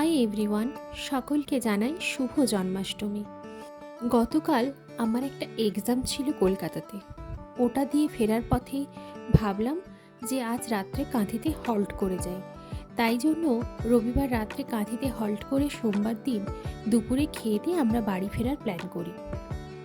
Everyone, সকলকে জানাই শুভ জন্মাষ্টমী। গতকাল আমার একটা এক্সাম ছিল কলকাতাতে। ওটা দিয়ে ফেরার পথে ভাবলাম যে আজ রাত্রে কাঁথিতে হল্ট করে যাই। তাই জন্য রবিবার রাত্রে কাঁথিতে হল্ট করে সোমবার দিন দুপুরে খেয়ে দিয়ে আমরা বাড়ি ফেরার প্ল্যান করি।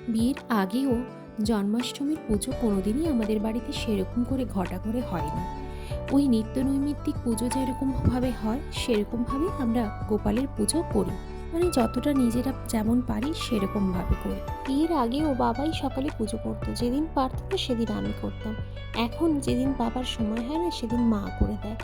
বিয়ের আগেও জন্মাষ্টমীর পুজো কোনোদিনই আমাদের বাড়িতে সেরকম করে ঘটা করে হয় না ওই নিত্য নৈমিত্তিক পুজো যেরকমভাবে হয় সেরকমভাবে আমরা গোপালের পুজো করি। মানে যতটা নিজেরা যেমন পারি সেরকমভাবে করি। এর আগেও বাবাই সকালে পুজো করতো। যেদিন পারতো সেদিন আমি করতাম। এখন যেদিন বাবার সময় হয় না, সেদিন মা করে দেয়।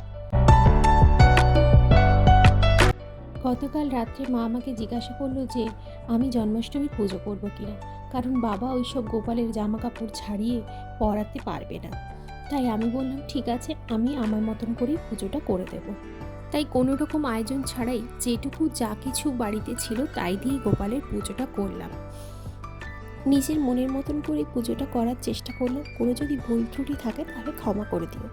গতকাল রাত্রে মা আমাকে জিজ্ঞাসা করল যে, আমি জন্মাষ্টমীর পুজো করব কিনা? কারণ বাবা ওইসব গোপালের জামা কাপড় ছাড়িয়ে পরাতে পারবে না। তাই আমি বললাম, ঠিক আছে, আমি আমার মতন করেই পুজোটা করে দেব। তাই কোনো রকম আয়োজন ছাড়াই যেটুকু যা কিছু বাড়িতে ছিল তাই দিয়ে গোপালের পুজোটা করলাম। নিজের মনের মতন করে পুজোটা করার চেষ্টা করলাম, কোনো যদি ভুল ত্রুটি থাকে তাহলে ক্ষমা করে দিও।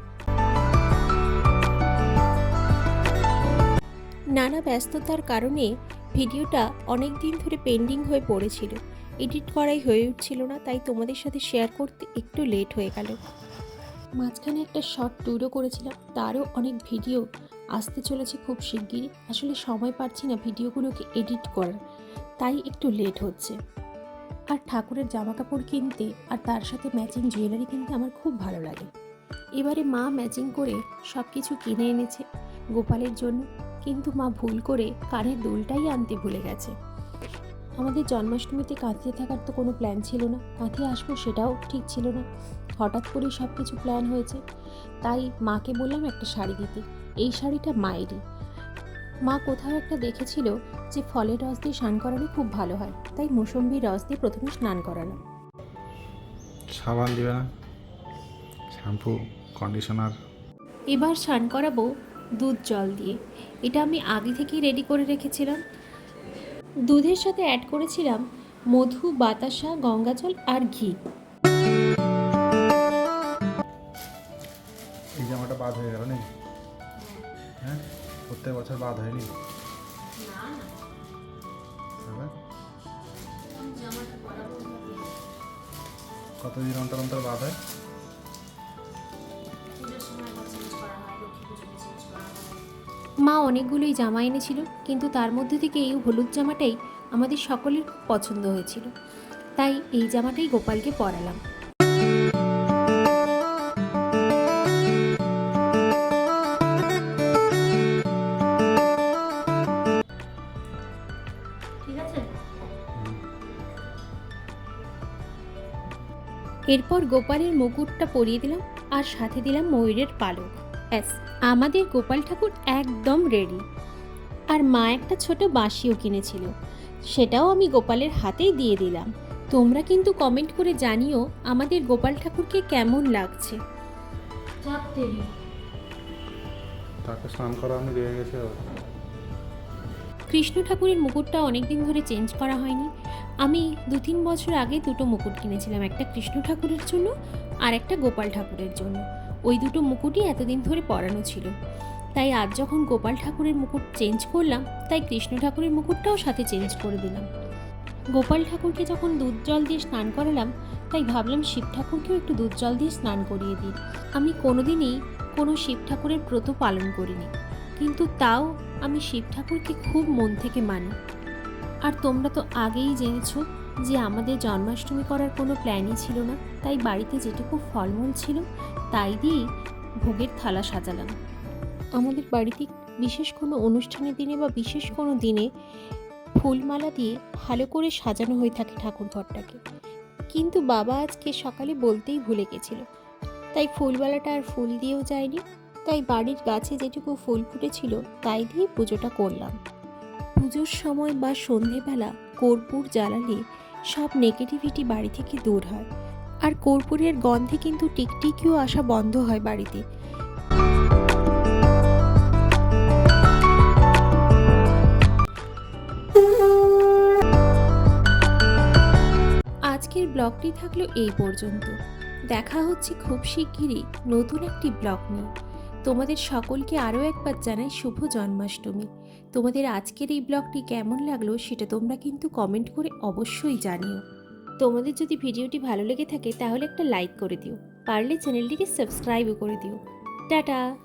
নানা ব্যস্ততার কারণে ভিডিওটা অনেক দিন ধরে পেন্ডিং হয়ে পড়েছিল। এডিট করাই হয়ে উঠছিল না, তাই তোমাদের সাথে শেয়ার করতে একটু লেট হয়ে গেল। মাঝখানে একটা শর্ট ট্যুরও করেছিলাম, তারও অনেক ভিডিও আসতে চলেছে খুব শিগগিরই। আসলে সময় পাচ্ছি না ভিডিওগুলোকে এডিট করার, তাই একটু লেট হচ্ছে। আর ঠাকুরের জামা কাপড় কিনতে আর তার সাথে ম্যাচিং জুয়েলারি কিনতে আমার খুব ভালো লাগে। এবারে মা ম্যাচিং করে সব কিছু কিনে এনেছে, গোপালের জন্য। কিন্তু মা ভুল করে কানের দুলটাই আনতে ভুলে গেছে। আমাদের জন্মাষ্টমীতে কাঁথিয়ে থাকার তো কোনো প্ল্যান ছিল না। কাঁথিয়ে আসব সেটাও ঠিক ছিল না। হঠাৎ করেই সব কিছু প্ল্যান হয়েছে। তাই মাকে বললাম একটা শাড়ি দিতে। এই শাড়িটা মায়েরই। মা কোথাও একটা দেখেছিল যে ফলের রস দিয়ে স্নান করালে খুব ভালো হয়। তাই মৌসম্বির রস দিয়ে প্রথমে স্নান করালাম। সাবান দিবে না। শ্যাম্পু কন্ডিশনার এবার স্নান করাবো দুধ জল দিয়ে। এটা আমি আগে থেকেই রেডি করে রেখেছিলাম। দুধের সাথে অ্যাড করেছিলাম মধু বাতাসা গঙ্গাজল আর ঘি। এই জামাটা বাদ হয়ে গেল নাকি? হ্যাঁ প্রত্যেক বছর বাদ হয়নি? কতদিন অন্তর অন্তর বাদ হয়? মা অনেকগুলোই জামা এনেছিল, কিন্তু তার মধ্যে থেকে এই হলুদ জামাটাই আমাদের সকলের খুব পছন্দ হয়েছিল। তাই এই জামাটাই গোপালকে পরালাম। এরপর গোপালের মুকুটটা পরিয়ে দিলাম আর সাথে দিলাম ময়ূরের পালক। ব্যাস আমাদের গোপাল ঠাকুর একদম রেডি আর মা একটা ছোট বাঁশিও কিনেছিল সেটাও আমি গোপালের হাতেই দিয়ে দিলাম। তোমরা কিন্তু কমেন্ট করে জানিও আমাদের গোপাল ঠাকুরকে কেমন লাগছে। তাকে স্নান করা আমি রয়ে গেছে কৃষ্ণ ঠাকুরের মুকুটটা অনেক দিন ধরে চেঞ্জ করা হয়নি। আমি দু তিন বছর আগে দুটো মুকুট কিনেছিলাম একটা কৃষ্ণ ঠাকুরের জন্য আর একটা গোপাল ঠাকুরের জন্য। ওই দুটো মুকুটই এতদিন ধরে পরানো ছিল। তাই আজ যখন গোপাল ঠাকুরের মুকুট চেঞ্জ করলাম, তাই কৃষ্ণ ঠাকুরের মুকুটটাও সাথে চেঞ্জ করে দিলাম। গোপাল ঠাকুরকে যখন দুধ জল দিয়ে স্নান করালাম, তাই ভাবলাম শিব ঠাকুরকেও একটু দুধ জল দিয়ে স্নান করিয়ে দিই। আমি কোনোদিনই কোনো শিব ঠাকুরের ব্রত পালন করিনি। কিন্তু তাও আমি শিব ঠাকুরকে খুব মন থেকে মানি। আর তোমরা তো আগেই জেনেছো যে আমাদের জন্মাষ্টমী করার কোনো প্ল্যানই ছিল না, তাই বাড়িতে যেটুকু ফলমূল ছিল, তাই দিয়েই ভোগের থালা সাজালাম। আমাদের বাড়িতে বিশেষ কোনো অনুষ্ঠানের দিনে বা বিশেষ কোনো দিনে ফুলমালা দিয়ে ভালো করে সাজানো হয়ে থাকে ঠাকুর ঘরটাকে। কিন্তু বাবা আজকে সকালে বলতেই ভুলে গেছিল। তাই ফুলমালাটা আর ফুল দিয়েও যায়নি, তাই বাড়ির গাছে যেটুকু ফুল ফুটেছিল, তাই দিয়ে পুজোটা করলাম। পুজোর সময় বা সন্ধেবেলা কর্পূর জ্বালালে সব নেগেটিভিটি বাড়ি থেকে দূর হয়। আর কর্পূরের গন্ধে কিন্তু টিকটিকিও আসা বন্ধ হয় বাড়িতে। আজকের ব্লগটি থাকল এই পর্যন্ত। দেখা হচ্ছে খুব শিগগিরই নতুন একটি ব্লগ নিয়ে। তোমাদের সকলকে আরও একবার জানাই শুভ জন্মাষ্টমী। তোমাদের আজকের এই ব্লগটি কেমন লাগল সেটা তোমরা কিন্তু কমেন্ট করে অবশ্যই জানিও। তোমাদের যদি ভিডিওটি ভালো লেগে থাকে তাহলে একটা লাইক করে দিও। পারলে চ্যানেলটিকে সাবস্ক্রাইবও করে দিও। টাটা!